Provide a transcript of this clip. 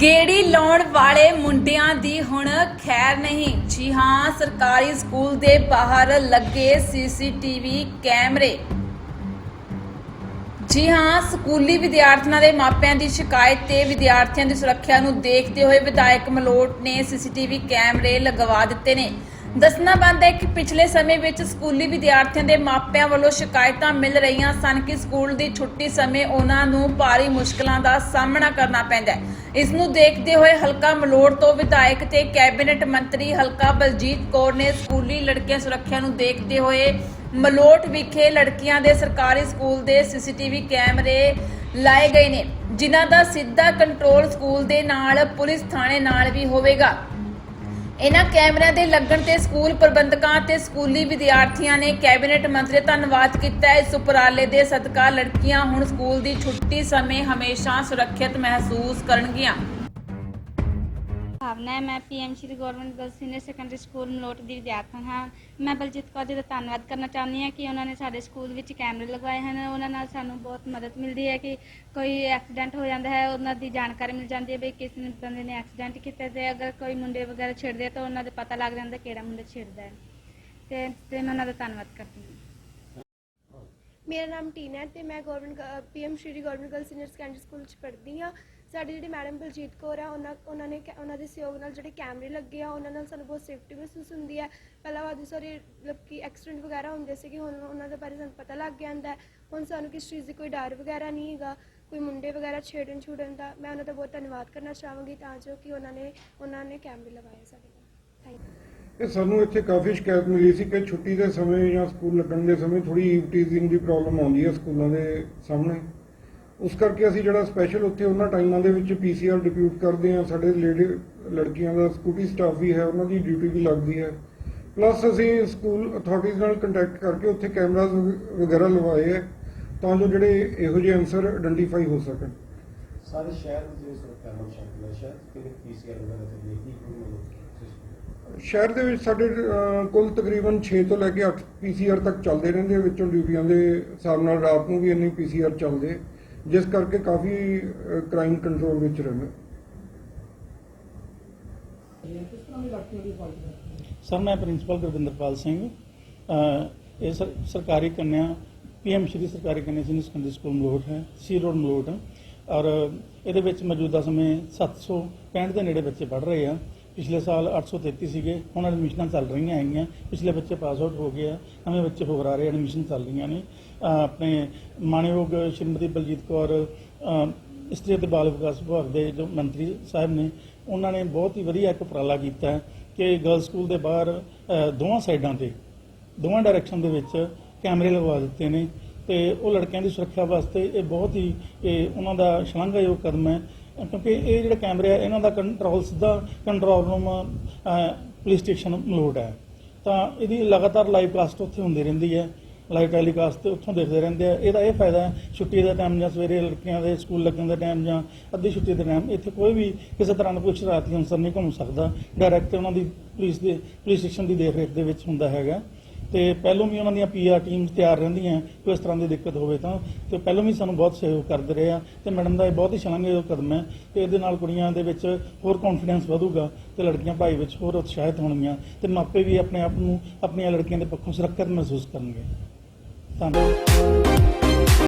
ਗੇੜੀ ਲਾਉਣ ਵਾਲੇ ਮੁੰਡਿਆਂ ਦੀ ਹੁਣ ਖੈਰ ਨਹੀਂ। ਜੀ ਹਾਂ, ਸਰਕਾਰੀ ਸਕੂਲ ਦੇ ਬਾਹਰ ਲੱਗੇ ਸੀਸੀਟੀਵੀ ਕੈਮਰੇ। ਜੀ ਹਾਂ, ਸਕੂਲੀ ਵਿਦਿਆਰਥੀਆਂ ਦੇ ਮਾਪਿਆਂ ਦੀ ਸ਼ਿਕਾਇਤ ਤੇ ਵਿਦਿਆਰਥੀਆਂ ਦੀ ਸੁਰੱਖਿਆ ਨੂੰ ਦੇਖਦੇ ਹੋਏ ਵਿਧਾਇਕ ਮਲੋਟ ਨੇ ਸੀਸੀਟੀਵੀ ਕੈਮਰੇ ਲਗਵਾ ਦਿੱਤੇ ਨੇ। ਦੱਸਣਾ ਬੰਦ ਹੈ ਕਿ ਪਿਛਲੇ ਸਮੇਂ ਵਿੱਚ ਸਕੂਲੀ ਵਿਦਿਆਰਥੀਆਂ ਦੇ ਮਾਪਿਆਂ ਵੱਲੋਂ ਸ਼ਿਕਾਇਤਾਂ ਮਿਲ ਰਹੀਆਂ ਸਨ ਕਿ ਸਕੂਲ ਦੀ ਛੁੱਟੀ ਸਮੇਂ ਉਹਨਾਂ ਨੂੰ ਭਾਰੀ ਮੁਸ਼ਕਲਾਂ ਦਾ ਸਾਹਮਣਾ ਕਰਨਾ ਪੈਂਦਾ ਹੈ। ਇਸ ਨੂੰ ਦੇਖਦੇ ਹੋਏ ਹਲਕਾ ਮਲੋੜ ਤੋਂ ਵਿਧਾਇਕ ਤੇ ਕੈਬਨਿਟ ਮੰਤਰੀ ਹਲਕਾ ਬਲਜੀਤ ਕੌਰ ਨੇ ਸਕੂਲੀ ਲੜਕੀਆਂ ਸੁਰੱਖਿਆ ਨੂੰ ਦੇਖਦੇ ਹੋਏ ਮਲੋਟ ਵਿਖੇ ਲੜਕੀਆਂ ਦੇ ਸਰਕਾਰੀ ਸਕੂਲ ਦੇ ਸੀਸੀਟੀਵੀ ਕੈਮਰੇ ਲਾਏ ਗਏ ਨੇ, ਜਿਨ੍ਹਾਂ ਦਾ ਸਿੱਧਾ ਕੰਟਰੋਲ ਸਕੂਲ ਦੇ ਨਾਲ ਪੁਲਿਸ ਥਾਣੇ ਨਾਲ ਵੀ ਹੋਵੇਗਾ। ਇਹਨਾਂ ਕੈਮਰਿਆਂ ਦੇ ਲੱਗਣ ਤੇ ਸਕੂਲ ਪ੍ਰਬੰਧਕਾਂ ਤੇ ਸਕੂਲੀ ਵਿਦਿਆਰਥੀਆਂ ਨੇ ਕੈਬਨਿਟ ਮੰਤਰੀ ਧੰਨਵਾਦ ਕੀਤਾ। ਇਸ ਉਪਰਾਲੇ ਦੇ ਸਦਕਾ ਲੜਕੀਆਂ ਹੁਣ ਸਕੂਲ ਦੀ ਛੁੱਟੀ ਸਮੇਂ ਹਮੇਸ਼ਾ ਸੁਰੱਖਿਅਤ ਮਹਿਸੂਸ ਕਰਨਗੀਆਂ। ਭਾਵਨਾ ਹੈ। ਮੈਂ PM Shri government girls senior secondary school Malout ਦੀ ਵਿਦਿਆਰਥਣ ਹਾਂ। ਮੈਂ ਬਲਜੀਤ ਕੌਰ ਜੀ ਦਾ ਧੰਨਵਾਦ ਕਰਨਾ ਚਾਹੁੰਦੀ ਹਾਂ ਕਿ ਉਹਨਾਂ ਨੇ ਸਾਡੇ ਸਕੂਲ ਵਿੱਚ ਕੈਮਰੇ ਲਗਵਾਏ ਹਨ। ਉਹਨਾਂ ਨਾਲ ਸਾਨੂੰ ਬਹੁਤ ਮਦਦ ਮਿਲਦੀ ਹੈ ਕਿ ਕੋਈ ਐਕਸੀਡੈਂਟ ਹੋ ਜਾਂਦਾ ਹੈ, ਉਹਨਾਂ ਦੀ ਜਾਣਕਾਰੀ ਮਿਲ ਜਾਂਦੀ ਹੈ ਵੀ ਕਿਸ ਨੇ ਬੰਦੇ ਨੇ ਐਕਸੀਡੈਂਟ ਕੀਤਾ ਤੇ ਅਗਰ ਕੋਈ ਮੁੰਡੇ ਵਗੈਰਾ ਛੇੜਦੇ ਆ ਤਾਂ ਉਹਨਾਂ ਦਾ ਪਤਾ ਲੱਗ ਜਾਂਦਾ ਕਿਹੜਾ ਮੁੰਡਾ ਛੇੜਦਾ ਹੈ। ਤੇ ਤੇ ਮੈਂ ਉਹਨਾਂ ਦਾ ਧੰਨਵਾਦ ਕਰਦੀ ਹਾਂ। ਮੇਰਾ ਨਾਮ ਟੀਨਾ ਹੈ ਤੇ ਮੈਂ government PM Shri government girl senior secondary school ਚ ਪੜ੍ਹਦੀ ਹਾਂ। ਸਾਡੇ ਜਿਹੜੀ ਮੈਡਮ ਬਲਜੀਤ ਕੌਰ ਆ, ਉਹਨਾਂ ਉਹਨਾਂ ਨੇ ਕੈ- ਉਹਨਾਂ ਦੇ ਸਹਿਯੋਗ ਨਾਲ ਜਿਹੜੇ ਕੈਮਰੇ ਲੱਗੇ ਆ, ਉਹਨਾਂ ਨਾਲ ਸਾਨੂੰ ਬਹੁਤ ਸੇਫਟੀ ਮਹਿਸੂਸ ਹੁੰਦੀ ਹੈ ਪਹਿਲਾਂ ਵਾਦੀ ਸਾਰੇ ਮਤਲਬ ਕਿ ਐਕਸੀਡੈਂਟ ਵਗੈਰਾ ਹੁੰਦੇ ਸੀਗੇ, ਹੁਣ ਉਹਨਾਂ ਦੇ ਬਾਰੇ ਸਾਨੂੰ ਪਤਾ ਲੱਗ ਜਾਂਦਾ ਹੈ। ਹੁਣ ਸਾਨੂੰ ਕਿਸ ਚੀਜ਼ ਦੀ ਕੋਈ ਡਰ ਵਗੈਰਾ ਨਹੀਂ ਹੈਗਾ, ਕੋਈ ਮੁੰਡੇ ਵਗੈਰਾ ਛੇੜਨ ਛੁੜਨ ਦਾ। ਮੈਂ ਉਹਨਾਂ ਦਾ ਬਹੁਤ ਧੰਨਵਾਦ ਕਰਨਾ ਚਾਹਾਂਗੀ ਤਾਂ ਜੋ ਕਿ ਉਹਨਾਂ ਨੇ ਉਹਨਾਂ ਨੇ ਕੈਮਰੇ ਲਗਾਏ ਸਾਡੇ ਕੋਲ। ਥੈਂਕ ਯੂ ਇਹ ਸਾਨੂੰ ਇੱਥੇ ਕਾਫੀ ਸ਼ਿਕਾਇਤ ਮਿਲੀ ਸੀ ਕਿ ਛੁੱਟੀ ਦੇ ਸਮੇਂ ਜਾਂ ਸਕੂਲ ਲੱਗਣ ਦੇ ਸਮੇਂ ਥੋੜੀ ਈਵਟੀਜ਼ਿੰਗ ਦੀ ਪ੍ਰੋਬਲਮ ਆਉਂਦੀ ਹੈ ਸਕੂਲਾਂ ਦੇ ਸਾਹਮਣੇ। ਉਸ ਕਰਕੇ ਅਸੀਂ ਜਿਹੜਾ ਸਪੈਸ਼ਲ ਉੱਥੇ ਉਹਨਾਂ ਟਾਈਮਾਂ ਦੇ ਵਿੱਚ ਪੀਸੀਆਰ ਡਿਪਿਊਟ ਕਰਦੇ ਹਾਂ। ਸਾਡੇ ਲੇਡੀ ਲੜਕੀਆਂ ਦਾ ਸਕੂਟੀ ਸਟਾਫ ਵੀ ਹੈ ਉਹਨਾਂ ਦੀ ਡਿਊਟੀ ਵੀ ਲੱਗਦੀ ਹੈ। ਪਲੱਸ ਅਸੀਂ ਸਕੂਲ ਅਥਾਰਟੀਜ਼ ਨਾਲ ਕੰਟੈਕਟ ਕਰਕੇ ਉੱਥੇ ਕੈਮਰਾਜ਼ ਵਗੈਰਾ ਲਵਾਏ ਹੈ ਤਾਂ ਜੋ ਜਿਹੜੇ ਇਹੋ ਜਿਹੇ ਅਨਸਰ ਆਇਡੈਂਟੀਫਾਈ ਹੋ ਸਕਣ। ਸਾਰੇ ਸ਼ਹਿਰ ਦੇ ਜਿਹੜੇ ਸੁਰੱਖਿਆ ਨਾਲ ਸ਼ਾਮਿਲ ਹੈ ਸ਼ਹਿਰ ਕਿਹੜੇ ਪੀਸੀਆਰ ਵਗੈਰਾ ਤੇ ਕੀ ਕੋਈ ਮਤਲਬ ਸ਼ਹਿਰ ਦੇ ਵਿੱਚ ਸਾਡੇ ਕੁੱਲ ਤਕਰੀਬਨ 6 ਤੋਂ ਲੈ ਕੇ 8 ਪੀਸੀਆਰ ਤੱਕ ਚੱਲਦੇ ਰਹਿੰਦੇ ਆ, ਵਿੱਚੋਂ ਡਿਊਟੀਆਂ ਦੇ ਹਿਸਾਬ ਨਾਲ ਰਾਤ ਨੂੰ ਵੀ ਇੰਨੇ ਪੀਸੀਆਰ ਚੱਲਦੇ ਜਿਸ ਕਰਕੇ ਕਾਫੀ ਕ੍ਰਾਈਮ ਕੰਟਰੋਲ ਵਿੱਚ ਰਹਿੰਦਾ ਸਰ, ਮੈਂ ਪ੍ਰਿੰਸੀਪਲ ਗੁਰਵਿੰਦਰਪਾਲ ਸਿੰਘ ਇਹ ਸਰਕਾਰੀ ਕੰਨਿਆ, ਪੀਐਮ ਸ਼੍ਰੀ ਸਰਕਾਰੀ ਕੰਨਿਆ ਸੀਨੀਅਰ ਸੈਕੰਡਰੀ ਸਕੂਲ ਮਲੋਟ ਹੈ, ਸੀ ਰੋਡ ਮਲੋਟ ਔਰ ਇਹਦੇ ਵਿੱਚ ਮੌਜੂਦਾ ਸਮੇਂ 765 ਦੇ ਨੇੜੇ ਬੱਚੇ ਪੜ੍ਹ ਰਹੇ ਆ। ਪਿਛਲੇ ਸਾਲ 833 ਸੀਗੇ ਹੁਣ ਐਡਮਿਸ਼ਨਾਂ ਚੱਲ ਰਹੀਆਂ ਹੈਗੀਆਂ ਪਿਛਲੇ ਬੱਚੇ ਪਾਸ ਆਊਟ ਹੋ ਗਏ ਆ ਨਵੇਂ ਬੱਚੇ ਹੋਰ ਆ ਰਹੇ ਐਡਮਿਸ਼ਨ ਚੱਲ ਰਹੀਆਂ ਨੇ। ਆਪਣੇ ਮਾਣਯੋਗ ਸ਼੍ਰੀਮਤੀ ਬਲਜੀਤ ਕੌਰ ਅ, ਇਸਤਰੀ ਅਤੇ ਬਾਲ ਵਿਕਾਸ ਵਿਭਾਗ ਦੇ ਜੋ ਮੰਤਰੀ ਸਾਹਿਬ ਨੇ ਉਹਨਾਂ ਨੇ ਬਹੁਤ ਹੀ ਵਧੀਆ ਇੱਕ ਉਪਰਾਲਾ ਕੀਤਾ ਕਿ ਗਰਲ ਸਕੂਲ ਦੇ ਬਾਹਰ ਦੋਵਾਂ ਸਾਈਡਾਂ ਤੇ ਦੋਵਾਂ ਡਾਇਰੈਕਸ਼ਨ ਦੇ ਵਿੱਚ ਕੈਮਰੇ ਲਗਵਾ ਦਿੱਤੇ ਨੇ ਤੇ ਉਹ ਲੜਕਿਆਂ ਦੀ ਸੁਰੱਖਿਆ ਵਾਸਤੇ ਇਹ ਬਹੁਤ ਹੀ ਇਹ ਉਹਨਾਂ ਦਾ ਸ਼ਲਾਘਾਯੋਗ ਕਦਮ ਹੈ। ਕਿਉਂਕਿ ਇਹ ਜਿਹੜੇ ਕੈਮਰੇ ਆ, ਇਹਨਾਂ ਦਾ ਕੰਟਰੋਲ ਸਿੱਧਾ control room police station Malout ਹੈ। ਤਾਂ ਇਹਦੀ ਲਗਾਤਾਰ ਲਾਈਵ ਕਾਸਟ ਉੱਥੇ ਹੁੰਦੀ ਰਹਿੰਦੀ ਹੈ। ਲਾਈਵ ਟੈਲੀਕਾਸਟ ਤੇ ਉੱਥੋਂ ਦੇਖਦੇ ਰਹਿੰਦੇ ਆ। ਇਹਦਾ ਇਹ ਫਾਇਦਾ ਹੈ ਛੁੱਟੀ ਦਾ ਟਾਈਮ ਜਾਂ ਸਵੇਰੇ ਲੜਕੀਆਂ ਦੇ ਸਕੂਲ ਲੱਗਣ ਦਾ ਟਾਈਮ ਜਾਂ ਅੱਧੀ ਛੁੱਟੀ ਦੇ ਟਾਈਮ ਇੱਥੇ ਕੋਈ ਵੀ ਕਿਸੇ ਤਰ੍ਹਾਂ ਦਾ ਕੋਈ ਸ਼ਰਾਰਤੀ ਅਨਸਰ ਨਹੀਂ ਘੁੰਮ ਸਕਦਾ। ਡਾਇਰੈਕਟ ਉਹਨਾਂ ਦੀ ਪੁਲਿਸ ਦੇ ਪੁਲਿਸ ਸਟੇਸ਼ਨ ਦੀ ਦੇਖ ਰੇਖ ਦੇ ਵਿੱਚ ਹੁੰਦਾ ਹੈਗਾ। ਤੇ ਪਹਿਲੋਂ ਵੀ ਉਹਨਾਂ ਦੀਆਂ ਪੀਆਰ ਟੀਮ ਤਿਆਰ ਰਹਿੰਦੀਆਂ, ਕੋਈ ਇਸ ਤਰ੍ਹਾਂ ਦੀ ਦਿੱਕਤ ਹੋਵੇ ਤਾਂ। ਤੇ ਪਹਿਲੋਂ ਵੀ ਸਾਨੂੰ ਬਹੁਤ ਸਹਿਯੋਗ ਕਰਦੇ ਰਹੇ ਆ। ਤੇ ਮੈਡਮ ਦਾ ਇਹ ਬਹੁਤ ਹੀ ਸ਼ਲਾਘਾਯੋਗ ਕਦਮ ਹੈ ਤੇ ਇਹਦੇ ਨਾਲ ਕੁੜੀਆਂ ਦੇ ਵਿੱਚ ਹੋਰ ਕੌਨਫੀਡੈਂਸ ਵਧੂਗਾ ਤੇ ਲੜਕੀਆਂ ਭਾਈ ਵਿੱਚ ਹੋਰ ਉਤਸ਼ਾਹਿਤ ਹੋਣਗੀਆਂ ਤੇ ਮਾਪੇ ਵੀ ਆਪਣੇ ਆਪ ਨੂੰ ਆਪਣੀਆਂ ਲੜਕੀਆਂ ਦੇ ਪੱਖੋਂ ਸੁਰੱਖਿਅਤ ਮਹਿਸੂਸ ਕਰਨਗੇ। ਧੰਨਵਾਦ।